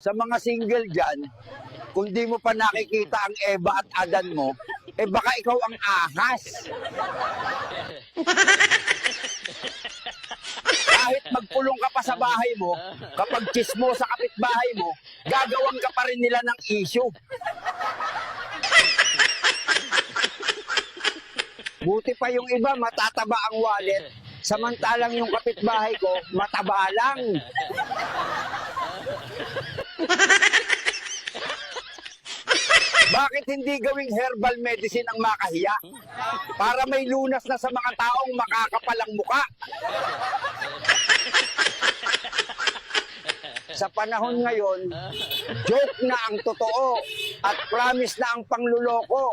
Sa mga single dyan, kung di mo pa nakikita ang Eva at Adan mo, eh baka ikaw ang ahas. Kahit magpulong ka pa sa bahay mo, kapag chismo sa kapitbahay mo, gagawan ka pa rin nila ng issue. Buti pa yung iba, matataba ang wallet. Samantalang yung kapitbahay ko, mataba lang. Bakit hindi gawing herbal medicine ang makahiya? Para may lunas na sa mga taong makakapalang muka. Sa panahon ngayon, joke na ang totoo at promise na ang pangluloko.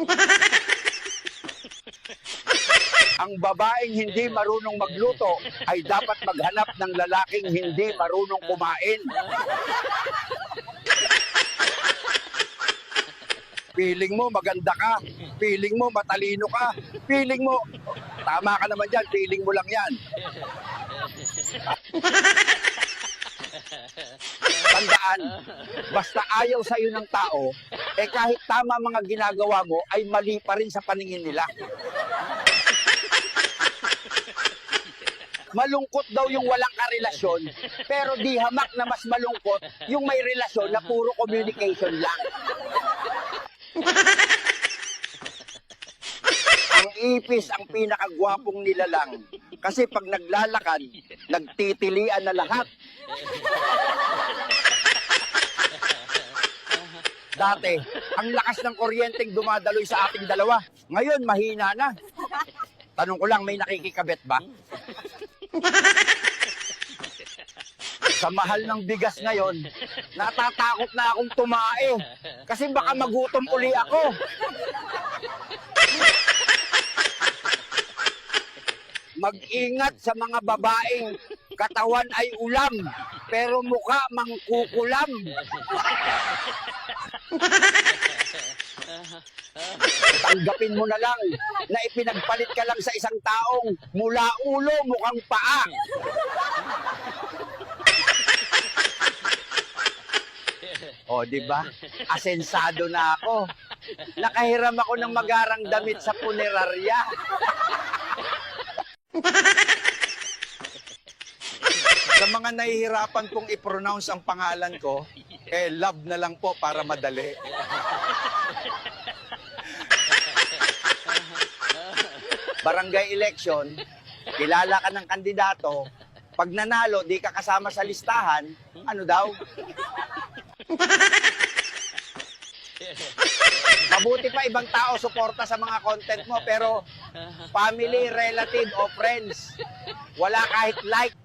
ang babaeng hindi marunong magluto ay dapat maghanap ng lalaking hindi marunong kumain. Feeling mo maganda ka, feeling mo matalino ka, feeling mo tama ka naman diyan, feeling mo lang 'yan. Tandaan, basta ayaw sa'yo ng tao, eh kahit tama mga ginagawa mo, ay mali pa rin sa paningin nila. Malungkot daw yung walang karelasyon, pero di hamak na mas malungkot yung may relasyon na puro communication lang. ang ipis ang pinakagwapong nilalang. Kasi pag naglalakad, nagtitilian na lahat. Dati, ang lakas ng kuryenteng dumadaloy sa ating dalawa. Ngayon, mahina na. Tanong ko lang, may nakikikabet ba? Sa mahal ng bigas ngayon, natatakot na akong tumae. Kasi baka magutom uli ako. Mag-ingat sa mga babaeng katawan ay ulam, pero mukha mangkukulam. Tanggapin mo na lang na ipinagpalit ka lang sa isang taong mula ulo mukhang paa. O, di ba? Asensado na ako. Nakahiram ako ng magarang damit sa punerarya. sa mga nahihirapan pong i-pronounce ang pangalan ko, eh, love na lang po para madali. Barangay election, kilala ka ng kandidato, pag nanalo, di ka kasama sa listahan, ano daw? Mabuti pa ibang tao suporta sa mga content mo pero family, relative o friends, wala kahit like